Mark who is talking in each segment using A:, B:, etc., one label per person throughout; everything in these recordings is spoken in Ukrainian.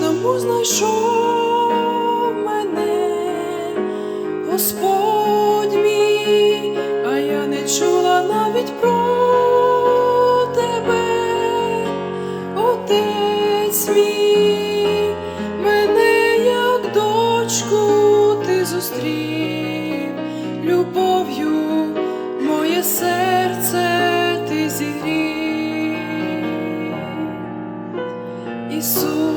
A: чому знайшов мене. Господь мій, а я не чула навіть про тебе, Отець мій, мене як дочку ти зустрів, любов'ю моє серце ти зігрів. Ісусе, я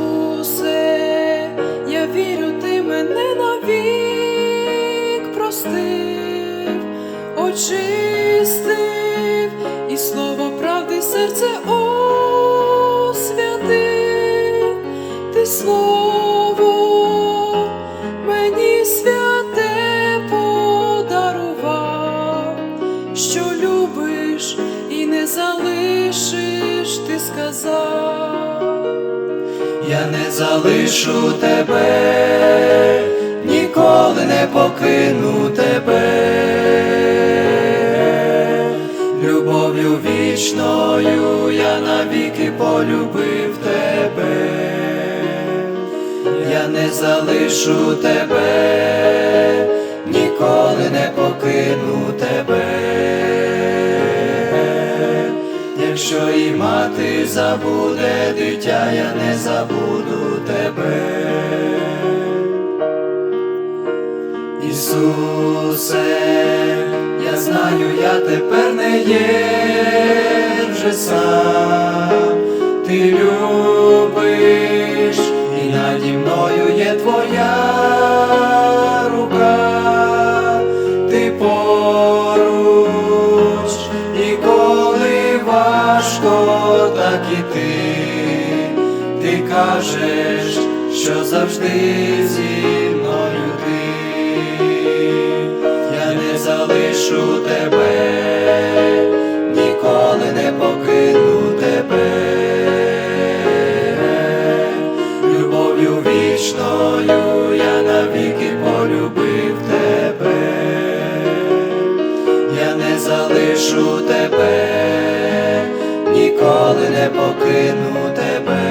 A: вірю, ти мене навік простив, очистив і слово правди серце освятив, ти слово мені святе подарував, що любиш і не залишиш, ти сказав.
B: Я не залишу тебе, ніколи не покину тебе, любов'ю вічною я навіки полюбив тебе, я не залишу тебе, ніколи не покину Якщо і мати забуде дитя, я не забуду тебе. Ісусе, я знаю, я тепер не є вже сам, ти любиш, і ти, ти кажеш, що завжди зі мною ти, я не залишу тебе, ніколи не покину тебе, любов'ю вічною я навіки полюбив тебе. Я не залишу не покину тебе,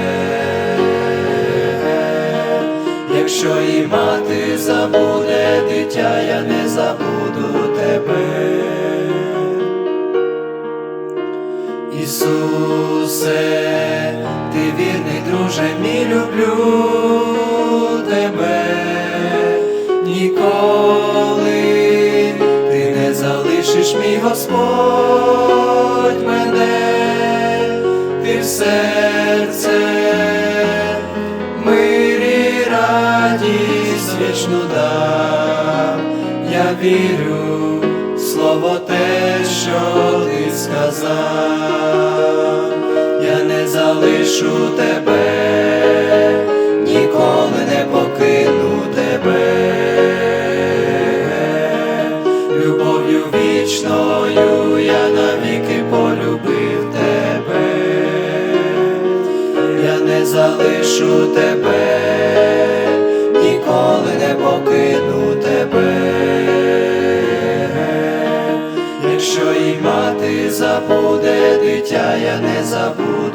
B: якщо і мати забуде дитя, я не забуду тебе. Ісусе, ти вірний, друже, мій люблю тебе. Ніколи ти не залишиш мій Господь серце, мирі радість вічну дам, я вірю в слово те, що ти сказав, я не залишу тебе, залишу тебе, ніколи не покину тебе, якщо і мати забуде дитя, я не забуду.